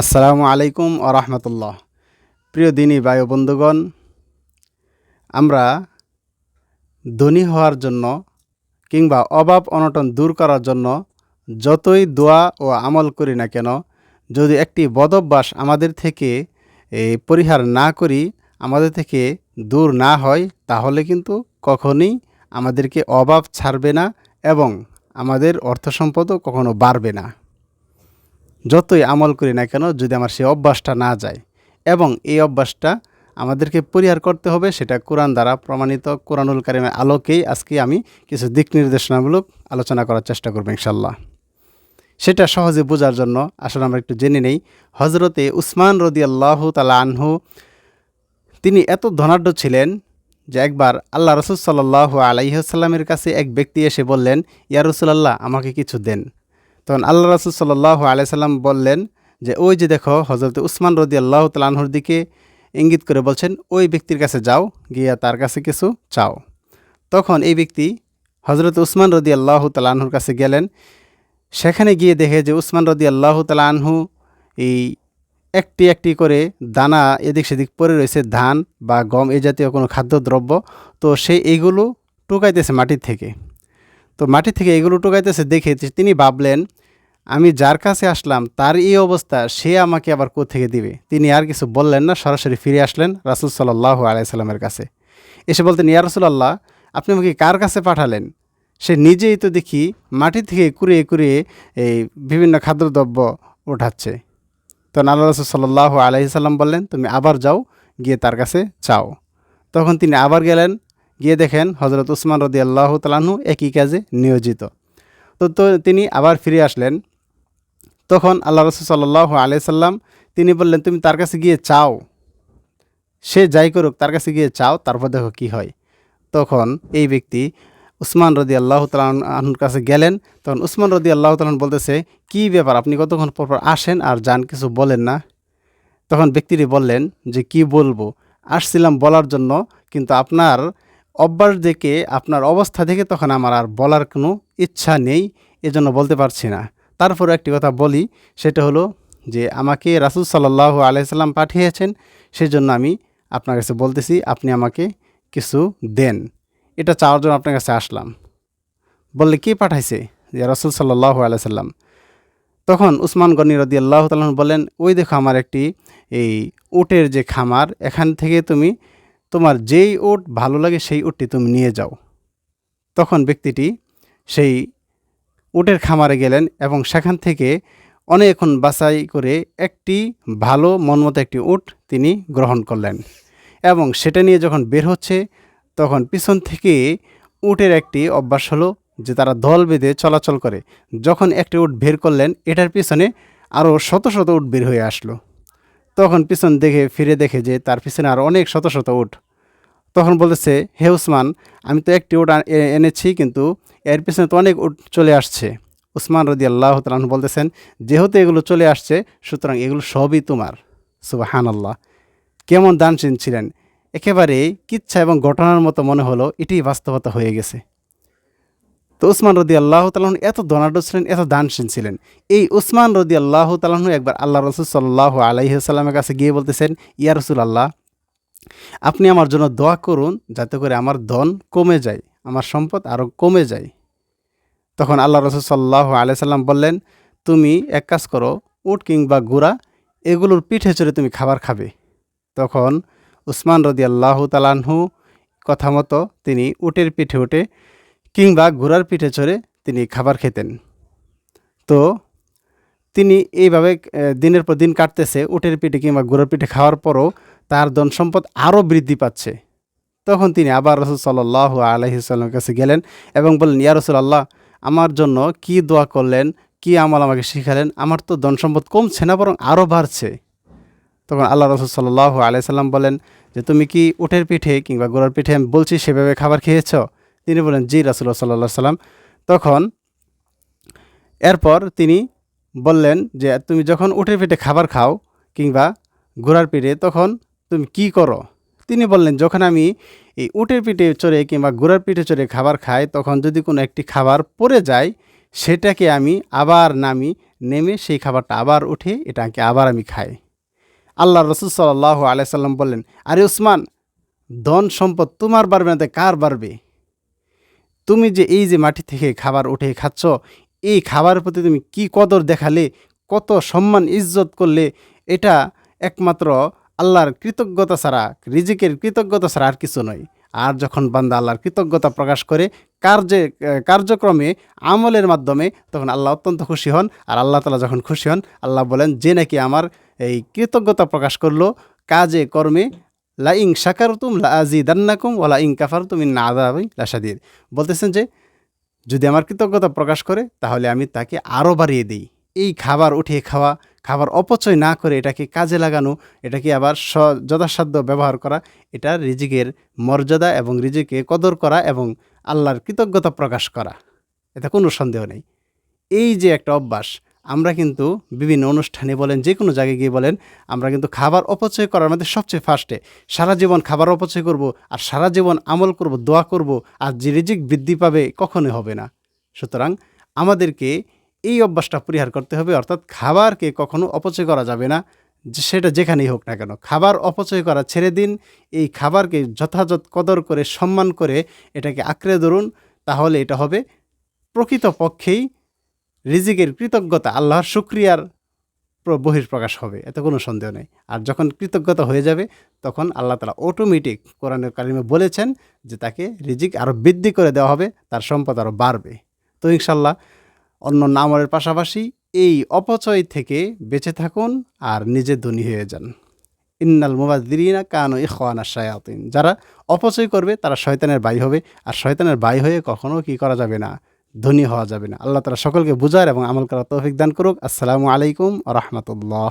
আসসালামু আলাইকুম ও রহমতুল্লাহ। প্রিয় দিনী বায়ু বন্ধুগণ, আমরা ধনী হওয়ার জন্য কিংবা অভাব অনটন দূর করার জন্য যতই দোয়া ও আমল করি না কেন, যদি একটি বদভ্যাস আমাদের থেকে পরিহার না করি, আমাদের থেকে দূর না হয়, তাহলে কিন্তু কখনই আমাদেরকে অভাব ছাড়বে না এবং আমাদের অর্থ সম্পদও কখনো বাড়বে না। যতই আমল করি না কেন, যদি আমার সেই অভ্যাসটা না যায়। এবং এই অভ্যাসটা আমাদেরকে পরিহার করতে হবে, সেটা কোরআন দ্বারা প্রমাণিত, কোরআনুল কারিমের আলোকেই আজকে আমি কিছু দিক নির্দেশনামূলক আলোচনা করার চেষ্টা করব ইনশাল্লাহ সেটা সহজে বোঝার জন্য আসলে আমরা একটু জেনে নেই হজরতে উসমান রদি আল্লাহ তালা আনহু, তিনি এত ধনাঢ্য ছিলেন যে একবার আল্লাহ রসুল সাল্লাহ আলাইসাল্লামের কাছে এক ব্যক্তি এসে বললেন, ইয়া রসুলাল্লাহ, আমাকে কিছু দেন। তখন আল্লাহ রসুল সাল্লাহ আলাইসাল্লাম বললেন যে, ওই যে দেখো হজরত উসমান রদি আল্লাহ তালাহুর দিকে ইঙ্গিত করে বলছেন, ওই ব্যক্তির কাছে যাও, গিয়া তার কাছে কিছু চাও। তখন এই ব্যক্তি হজরত উসমান রদি আল্লাহ তালাহুর কাছে গেলেন। সেখানে গিয়ে দেখে যে, উসমান রদি আল্লাহ তালাহু এই একটি একটি করে দানা এদিক সেদিক পড়ে রয়েছে, ধান বা গম এই জাতীয় কোনো খাদ্যদ্রব্য। তো সে এইগুলো টুকাইতেছে মাটির থেকে। তো মাটি থেকে এগুলো টুকাইতেছে দেখে তিনি ভাবলেন, আমি যার কাছে আসলাম, তার এই অবস্থা, সে আমাকে আবার থেকে দিবে? তিনি আর কিছু বললেন না, সরাসরি ফিরে আসলেন রাসুল সাল্লাহ আলাইসাল্লামের কাছে। এসে বলতেন, ইয়া রসুল্লাহ আপনি আমাকে কার কাছে পাঠালেন? সে নিজেই তো দেখি মাটি থেকে কুড়িয়ে কুড়িয়ে এই বিভিন্ন খাদ্যদ্রব্য ওঠাচ্ছে তো আল্লাহ রসুল সাল্লাহ আলাইসাল্লাম বললেন, তুমি আবার যাও, গিয়ে তার কাছে চাও। তখন তিনি আবার গেলেন গিয়ে দেখেন হজরত উসমান রদি আল্লাহ তালাহু একই কাজে নিয়োজিত। তো তো তিনি আবার ফিরে আসলেন। তখন আল্লাহ রসুল সাল্লাহ আলাইসাল্লাম তিনি বললেন, তুমি তার কাছে গিয়ে চাও। সে যাই করুক, তার কাছে গিয়ে চাও, তারপর দেখো কি হয়। তখন এই ব্যক্তি উসমান রদি আল্লাহ তালুর কাছে গেলেন। তখন উসমান রদি আল্লাহ তালন বলতেছে, কি ব্যাপার? আপনি কতক্ষণ পর পর আসেন আর যান কিছু বলেন না? তখন ব্যক্তিটি বললেন যে, কি বলব? আসছিলাম বলার জন্য, কিন্তু আপনার অভ্যাস দেখে আপনার অবস্থা দেখে তখন আমার আর বলার কোনো ইচ্ছা নেই, এজন্য বলতে পারছি না। তারপর একটি কথা বলি, সেটা হলো যে আমাকে রাসুল সাল্লাহ আলাইসাল্লাম পাঠিয়েছেন সেই জন্য আমি আপনার কাছে বলতেছি, আপনি আমাকে কিছু দেন। এটা চাওয়ার জন্য আপনার কাছে আসলাম। বললে, কে পাঠাইছে? যে রাসুল সাল্লাহ আলাইসাল্লাম তখন উসমান গনি রদি আল্লাহ তালন বলেন, ওই দেখো আমার একটি এই উটের যে খামার, এখান থেকে তুমি তোমার যেই ওট ভালো লাগে সেই উটটি তুমি নিয়ে যাও। তখন ব্যক্তিটি সেই উটের খামারে গেলেন এবং সেখান থেকে অনেকক্ষণ বাছাই করে একটি ভালো মনমতো একটি উট তিনি গ্রহণ করলেন এবং সেটা নিয়ে যখন বের হচ্ছে, তখন পিছন থেকে উটের একটি অভ্যাস হলো যে তারা দল বেঁধে চলাচল করে। যখন একটি উট বের করলেন, এটার পিছনে আরও শত শত উট বের হয়ে আসলো। তখন পিছন দেখে ফিরে দেখে যে তার পিছনে আর অনেক শত শত উঠ তখন বলতেছে, হে উসমান, আমি তো একটি উট এনেছি, কিন্তু এর পিছনে তো অনেক উট চলে আসছে। উসমান রদি আল্লাহ তালন বলতেছেন, যেহেতু এগুলো চলে আসছে, সুতরাং এগুলো সবই তোমার। সুবাহান আল্লাহ কেমন দানশীল ছিলেন। একেবারে কিচ্ছা এবং ঘটনার মতো মনে হলো এটি বাস্তবতা হয়ে গেছে। তো উসমান রদি আল্লাহ তালাহন এত দনাঢ্য ছিলেন, এত দানশীল ছিলেন। এই উসমান রদি আল্লাহ তালাহন একবার আল্লাহ রসুল সাল্লাহ আলাইসাল্লামের কাছে গিয়ে বলতেছেন, ইয়া রসুল আল্লাহ আপনি আমার জন্য দোয়া করুন যাতে করে আমার ধন কমে যায়, আমার সম্পদ আরও কমে যায়। তখন আল্লাহ রসুল সাল্লাহ আলাইসাল্লাম বললেন, তুমি এক কাজ করো, উট কিংবা গুড়া, এগুলোর পিঠে চড়ে তুমি খাবার খাবে। তখন উসমান রদি আল্লাহ তালাহু কথা মতো তিনি উটের পিঠে উঠে কিংবা ঘোড়ার পিঠে চড়ে তিনি খাবার খেতেন। তো তিনি এইভাবে দিনের পর দিন কাটতেছে, উটের পিঠে কিংবা ঘোড়ার পিঠে খাওয়ার পরও তার ধন সম্পদ আরও বৃদ্ধি পাচ্ছে। তখন তিনি আবার রসুল সাল্লাহ আলহিসাল্লামের কাছে গেলেন এবং বললেন, ইয়া রসুল আল্লাহ আমার জন্য কি দোয়া করলেন, কি আমল আমাকে শিখালেন, আমার তো ধন সম্পদ কমছে না, বরং আরও বাড়ছে। তখন আল্লাহ রসুল সাল্লাহ আলাইসাল্লাম বলেন, যে তুমি কি উটের পিঠে কিংবা গোড়ার পিঠে আমি বলছি সেভাবে খাবার খেয়েছ? তিনি বলেন, জি রাসুল্লাহ সাল্লাহ সাল্লাম। তখন এরপর তিনি বললেন যে, তুমি যখন উঠে পিঠে খাবার খাও কিংবা ঘোড়ার পিঠে, তখন তুমি কি করো? তিনি বললেন, যখন আমি এই উটের পিঠে চড়ে কিংবা ঘোড়ার পিঠে চড়ে খাবার খাই, তখন যদি কোনো একটি খাবার পড়ে যায়, সেটাকে আমি আবার নামি, নেমে সেই খাবারটা আবার উঠে এটাকে আবার আমি খাই। আল্লাহ রসুল সাল্লাহ আলাইসাল্লাম বললেন, আরে উসমান, ধন সম্পদ তোমার বাড়বে না কার বাড়বে? তুমি যে এই যে মাটি থেকে খাবার উঠে খাচ্ছ, এই খাবারের প্রতি তুমি কি কদর দেখালে, কত সম্মান, ইজ্জত করলে, এটা একমাত্র আল্লাহর কৃতজ্ঞতা ছাড়া, রিজিকের কৃতজ্ঞতা ছাড়া আর কিছু নয়। আর যখন বান্দা আল্লাহর কৃতজ্ঞতা প্রকাশ করে, কার্যে, কার্যক্রমে, আমলের মাধ্যমে, তখন আল্লাহ অত্যন্ত খুশি হন। আর আল্লাহ তালা যখন খুশি হন, আল্লাহ বলেন, যে নাকি আমার এই কৃতজ্ঞতা প্রকাশ করল, কাজে, কর্মে লা ইং শাকার তুম লা আজি দান্নাকুম ওলা ইং কাফার তুমি না আদাবি লাসাদির বলতেছেন যে, যদি আমার কৃতজ্ঞতা প্রকাশ করে, তাহলে আমি তাকে আরও বাড়িয়ে দিই। এই খাবার উঠিয়ে খাওয়া, খাবার অপচয় না করে এটাকে কাজে লাগানো, এটাকে আবার স, যথাসাধ্য ব্যবহার করা, এটা রিজিকের মর্যাদা এবং রিজিকে কদর করা এবং আল্লাহর কৃতজ্ঞতা প্রকাশ করা। এতে কোনো সন্দেহ নেই। এই যে একটা অভ্যাস আমরা কিন্তু বিভিন্ন অনুষ্ঠানে বলেন যে কোনো জায়গায় গিয়ে বলেন, আমরা কিন্তু খাবার অপচয় করার মধ্যে সবচেয়ে ফার্স্টে সারা জীবন খাবার অপচয় করব আর সারা জীবন আমল করব, দোয়া করব আর যে রিজিক বৃদ্ধি পাবে কখনোই হবে না। সুতরাং আমাদেরকে এই অভ্যাসটা পরিহার করতে হবে, অর্থাৎ খাবারকে কখনো অপচয় করা যাবে না সেটা যেখানেই হোক না কেন। খাবার অপচয় করা ছেড়ে দিন, এই খাবারকে যথাযথ কদর করে, সম্মান করে এটাকে আঁকড়ে ধরুন, তাহলে এটা হবে প্রকৃতপক্ষেই রিজিকের কৃতজ্ঞতা আল্লাহর শুক্রিয়ার প্র- বহিঃপ্রকাশ হবে, এতে কোনো সন্দেহ নেই। আর যখন কৃতজ্ঞতা হয়ে যাবে, তখন আল্লাহ তালা অটোমেটিক কোরআনের কারিমে বলেছেন যে তাকে রিজিক আরও বৃদ্ধি করে দেওয়া হবে, তার সম্পদ আরও বাড়বে। তো ইনশাল্লাহ অন্য নামরের পাশাপাশি এই অপচয় থেকে বেঁচে থাকুন আর নিজে ধনী হয়ে যান। ইন্নাল মুবাদ্দিরিনা কানো ইখওয়ানা শায়াতিন। যারা অপচয় করবে, তারা শয়তানের বাই হবে। আর শয়তানের বাই হয়ে কখনো কি করা যাবে না? ধনী হওয়া যাবে না। আল্লাহ তালা সকলকে বুঝার এবং আমল করার তৌফিক দান করুক। আসসালামু আলাইকুম রহমতুল্লাহ।